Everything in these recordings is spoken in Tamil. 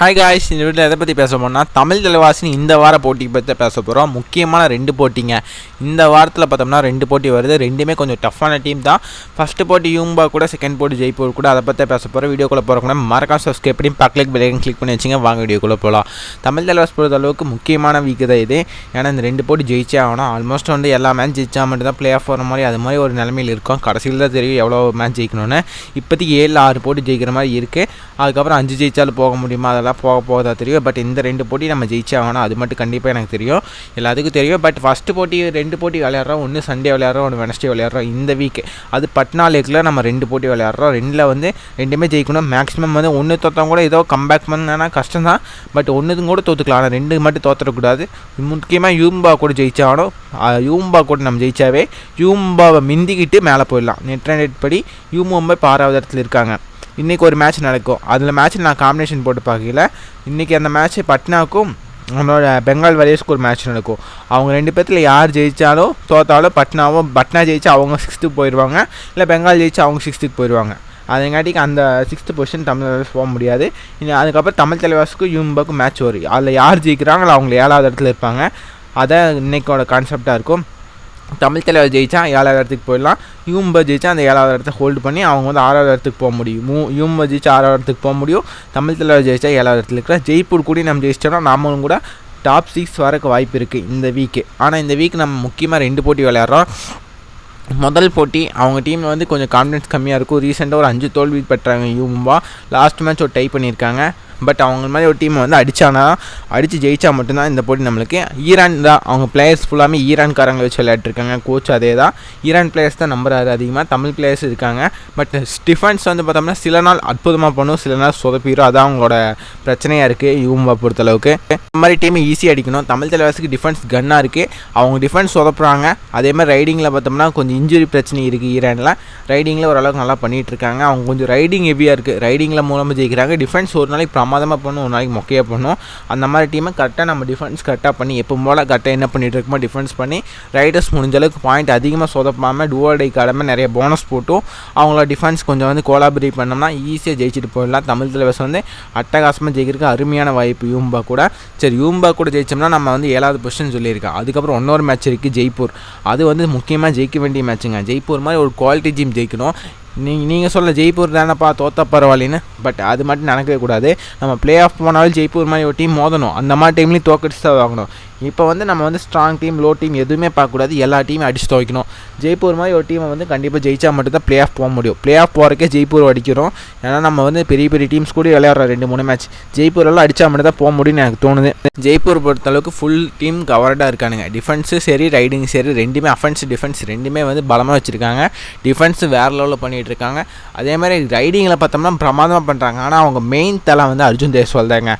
ஹாய் காய்ஸ் இந்த வீட்டில் எதை பற்றி பேச போனால் தமிழ் தலைவாசினி இந்த வார போட்டி பற்றி பேச போகிறோம் முக்கியமான ரெண்டு போட்டிங்க. இந்த வாரத்தில் பார்த்தோம்னா ரெண்டு போட்டி வருது. ரெண்டுமே கொஞ்சம் டஃப்பான டீம் தான். ஃபஸ்ட்டு போட்டி யூம்பா கூட செகண்ட் போட்டி ஜெய்ப்பூர் கூட அதை பற்றி பேச போகிறோம் வீடியோக்குள்ளே போகிறோம்னா மறக்காம சப்ஸ்கிரைப் பண்ணி பக்கத்துக்கு பெல்லைக்கன் கிளிக் பண்ணி வச்சுங்க. வாங்க வீடியோக்குள்ளே போகலாம் தமிழ் தலைவாஸ் பொறுத்த அளவுக்கு முக்கியமான வீக்கு தான் இது. ஏன்னா இந்த ரெண்டு போட்டி ஜெயிச்சே ஆகணும். ஆல்மோஸ்ட் வந்து எல்லா மேட்ச் ஜெயிச்சா மட்டும் தான் பிளே ஆஃப் வர மாதிரி அது மாதிரி ஒரு நிலமையில் இருக்கும். கடைசியில் தான் தெரியும் எவ்வளோ மேட்ச் ஜெயிக்கணும்னு. இப்போதைக்கு ஏழு ஆறு போட்டி ஜெயிக்கிற மாதிரி இருக்குது அதுக்கப்புறம் அஞ்சு ஜெயிச்சாலும் போக முடியுமா? அதெல்லாம் போக போக போகிறதா தெரியும். பட் இந்த ரெண்டு போட்டி நம்ம ஜெயிச்சே ஆகணும். அது மட்டும் கண்டிப்பாக எனக்கு தெரியும். எல்லாத்துக்கும் தெரியும். பட் ஃபஸ்ட்டு போட்டி ரெண்டு போட்டி விளையாடுறோம். ஒன்று சண்டே விளையாடுறோம் ஒன்று வெனஸ்டே விளையாடுறோம். இந்த வீக் அது பட்னா லேக்கில் நம்ம ரெண்டு போட்டி விளையாடுறோம். ரெண்டில் வந்து ரெண்டுமே ஜெயிக்கணும். மேக்ஸிமம் வந்து ஒன்று தோற்றவங்க கூட ஏதோ கம்பேக் பண்ணனா கஷ்டம் தான். பட் ஒன்றுக்கும் கூட தோற்றுக்கலாம் ஆனால் ரெண்டு மட்டும் தோற்றக்கூடாது முக்கியமாக யூம்பா கூட ஜெயிச்சாகணும் யூம்பா கூட நம்ம ஜெயிச்சாவே யூம்பாவை மிந்திக்கிட்டு மேலே போயிடலாம். நெட் அண்ட் படி யூம்பா இப்போ ஆறாவது இடத்துல இருக்காங்க. இன்றைக்கி ஒரு மேட்ச் நடக்கும். அதில் மேட்ச்சில் நான் காம்பினேஷன் போட்டு பார்க்கல. இன்றைக்கி அந்த மேட்ச் பட்னாக்கும் அவனோட பெங்கால் வாரியர்ஸ்க்கு ஒரு மேட்ச் நடக்கும். அவங்க ரெண்டு பேர்த்தில் யார் ஜெயித்தாலும் தோத்தாலும் பட்னாவும் பட்னா ஜெயிச்சு அவங்க சிக்ஸ்த்துக்கு போயிடுவாங்க இல்லை பெங்கால் ஜெயிச்சு அவங்க சிக்ஸ்த்துக்கு போயிடுவாங்க அதுங்காட்டிக்கு அந்த சிக்ஸ்த்து பொசிஷன் தமிழ் தலைவாஸ் போக முடியாது. இன்னும் அதுக்கப்புறம் தமிழ் தலைவாஸுக்கும் யூம்பக்கும் மேட்ச் வரும் அதில் யார் ஜெயிக்கிறாங்களோ அவங்க ஏழாவது இடத்துல இருப்பாங்க. அதான் இன்றைக்கோட கான்செப்டாக இருக்கும். தமிழ் தலைவர் ஜெயிச்சா ஏழாவது இடத்துக்கு போயிடலாம். யூம்பா ஜெயிச்சா அந்த ஏழாவது இடத்த ஹோல்டு பண்ணி அவங்க வந்து ஆறாவது இடத்துக்கு போக முடியும். மூ யூம்பா ஜெயிச்சா ஆறாவது இடத்துக்கு போக முடியும். தமிழ் தலைவர் ஜெயிச்சா ஏழாவது இடத்துல இருக்கிற ஜெய்ப்பூர் கூட நம்ம ஜெயிச்சிட்டோம்னா நாமளும் கூட டாப் சிக்ஸ் வரக்கு வாய்ப்பு இருக்குது இந்த வீக்கு ஆனால் இந்த வீக் நம்ம முக்கியமாக ரெண்டு போட்டி விளையாடுறோம். முதல் போட்டி அவங்க டீமில் வந்து கொஞ்சம் கான்ஃபிடன்ஸ் கம்மியாக இருக்கும். ரீசெண்டாக ஒரு அஞ்சு தோல்வி பெற்றாங்க யூம்பா. லாஸ்ட் மேட்ச் ஒரு டை பண்ணியிருக்காங்க. பட் அவங்க மாதிரி ஒரு டீமை வந்து அடித்தானா அடித்து ஜெயித்தா மட்டும்தான் இந்த போட்டி நம்மளுக்கு. ஈரான் தான் அவங்க பிளேயர்ஸ் ஃபுல்லாமே ஈரான்காரங்களை வச்சு விளையாட்டுருக்காங்க கோச் அதே தான் ஈரான் பிளேயர்ஸ் தான் நம்புறாரு அதிகமாக தமிழ் பிளேயர்ஸ் இருக்காங்க. பட் ஸ்டிஃபன்ஸ் வந்து பார்த்தோம்னா சில நாள் அற்புதமாக பண்ணும் சில நாள் சொதப்பிடும் அதான் அவங்களோட பிரச்சனையாக இருக்குது யூம்பா பொறுத்தளவுக்கு. இந்த மாதிரி டீமை ஈஸியாக அடிக்கணும். தமிழ் தலைவாசுக்கு டிஃபென்ஸ் கன்னாக இருக்குது அவங்க டிஃபென்ஸ் சொதப்புறாங்க. அதே மாதிரி ரைடிங்கில் பார்த்தோம்னா கொஞ்சம் இன்ஜுரி பிரச்சனை இருக்குது ஈரானில். ரைடிங்கில் ஓரளவுக்கு நல்லா பண்ணிகிட்டு இருக்காங்க. அவங்க கொஞ்சம் ரைடிங் ஹெவியாக இருக்குது ரைடிங்கில் மூலமாக ஜெயிக்கிறாங்க. டிஃபென்ஸ் ஒரு நாளைக்கு பிரமாதமாக பண்ணும் ஒரு நாளைக்கு மொக்கையாக பண்ணும் அந்த மாதிரி டீமை கரெக்டாக நம்ம டிஃபென்ஸ் கரெக்டாக பண்ணி எப்போ போல் கரெக்டாக என்ன பண்ணிட்டு இருக்கோமோ டிஃபென்ஸ் பண்ணி ரைடர்ஸ் முடிஞ்ச அளவுக்கு பாயிண்ட் அதிகமாக சொதப்பாமல் டூவல் டை கடமை நிறைய போனஸ் போட்டும் அவங்கள டிஃபென்ஸ் கொஞ்சம் வந்து கோலாபரேட் பண்ணோம்னா ஈஸியாக ஜெயிச்சுட்டு போயிடலாம். தமிழ் தலைவஸ் வந்து அட்டகாசமாக ஜெயிக்கிறதுக்கு அருமையான வாய்ப்பு யூம்பா கூட. சரி யூம்பா கூட ஜெயிச்சோம்னா நம்ம வந்து ஏழாவது பொசிஷன் சொல்லியிருக்கேன் அதுக்கப்புறம் இன்னொரு மேட்ச் இருக்குது ஜெய்ப்பூர். அது வந்து முக்கியமாக ஜெயிக்க வேண்டிய மேட்சுங்க ஜெய்ப்பூர் மாதிரி ஒரு குவாலிட்டி ஜீம் ஜெயிக்கணும். நீங்கள் நீங்கள் சொல்ல ஜெய்ப்பூர் தானேப்பா தோத்த பரவாயில்லன்னு. பட் அது மட்டும் நடக்கவே கூடாது. நம்ம ப்ளே ஆஃப் போனாலும் ஜெய்ப்பூர் மாதிரி ஒரு டீம் மோதணும். அந்த மாதிரி டைம்லேயும் தோக்கடிச்சு தான் வாங்கணும் இப்போ வந்து நம்ம வந்து ஸ்ட்ராங் டீம் லோ டீம் எதுவுமே பார்க்கக்கூடாது. எல்லா டீமும் அடிச்சு துவைக்கணும் ஜெய்ப்பூர் மாதிரி ஒரு டீமை வந்து கண்டிப்பாக ஜெயிச்சா மட்டும்தான் ப்ளே ஆஃப் போக முடியும். ப்ளே ஆஃப் போகிறக்கே ஜெய்ப்பூர் அடிக்கிறோம். ஏன்னா நம்ம வந்து பெரிய பெரிய டீம்ஸ் கூட விளையாடுறோம் ரெண்டு மூணு மேட்ச் ஜெய்ப்பூரெல்லாம் அடித்தா அடிச்சா மட்டும் தான் போக முடியும்னு எனக்கு தோணுது. ஜெய்ப்பூர் பொறுத்தளவுக்கு ஃபுல் டீம் கவர்டாக இருக்கானுங்க. டிஃபென்ஸு சரி ரைடிங் சரி ரெண்டுமே அஃபென்ஸ் டிஃபென்ஸ் ரெண்டுமே வந்து பலமாக வச்சுருக்காங்க. டிஃபென்ஸ் வேறு லெவலில் பண்ணிகிட்டு இருக்காங்க. அதே மாதிரி ரைடிங்கில் பார்த்தோம்னா பிரமாதமாக பண்ணுறாங்க ஆனால் அவங்க மெயின் தலை வந்து அர்ஜுன் தேஸ்வால் தாங்க.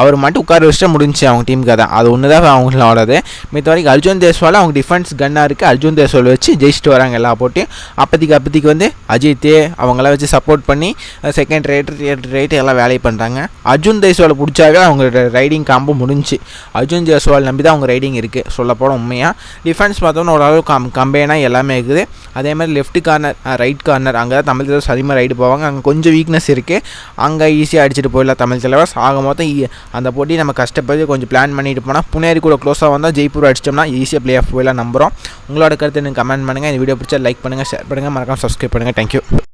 அவர் மட்டும் உட்கார வச்சுட்டு முடிஞ்சு அவங்க டீமுக்கு அதான். அது ஒன்று தான் அவங்களோடது மித்த வரைக்கும் அர்ஜுன் தேஸ்வால் அவங்க டிஃபென்ஸ் கன்னாக இருக்குது அர்ஜுன் தேஸ்வால் வச்சு ஜெயிச்சுட்டு வராங்க எல்லா போட்டியும். அப்போதைக்கு அப்போதைக்கு வந்து அஜித்தே அவங்களாம் வச்சு சப்போர்ட் பண்ணி செகண்ட் ரேட் தேர்ட் ரேட் எல்லாம் வேலையை பண்ணுறாங்க அர்ஜுன் தேஸ்வால் பிடிச்சாவே அவங்க ரைடிங் காம்போ முடிஞ்சு. அர்ஜுன் தேஸ்வால் நம்பி தான் அவங்க ரைடிங் இருக்குது சொல்ல உண்மையாக டிஃபென்ஸ் பார்த்தோம்னா ஓரளவு கம் கம்பைனாக எல்லாமே இருக்குது. அதே மாதிரி லெஃப்ட் கார்னர் ரைட் கார்னர் அங்கே தான் தமிழ் தலைவர் அதிகமாக ரைடு போவாங்க. அங்கே கொஞ்சம் வீக்னஸ் இருக்குது அங்கே ஈஸியாக அடிச்சுட்டு போயிடலாம் தமிழ் தலைவர். ஆக மொத்தம் அந்த போட்டி நம்ம கஷ்டப்பட்டு கொஞ்சம் பிளான் பண்ணிட்டு போனால் புனேரி கூட க்ளோஸாக வந்தால் ஜெய்ப்பூர் அடிச்சிட்டோம்னா ஈஸியாக ப்ளே ஆஃப் போயிலாம் நம்புகிறோம் உங்களோட கருத்து எனக்கு கமெண்ட் பண்ணுங்கள் இந்த வீடியோ பிடிச்சா லைக் பண்ணுங்கள் ஷேர் பண்ணுங்கள் மறக்காமல் சப்ஸ்கிரைப் பண்ணுங்கள் தேங்க்யூ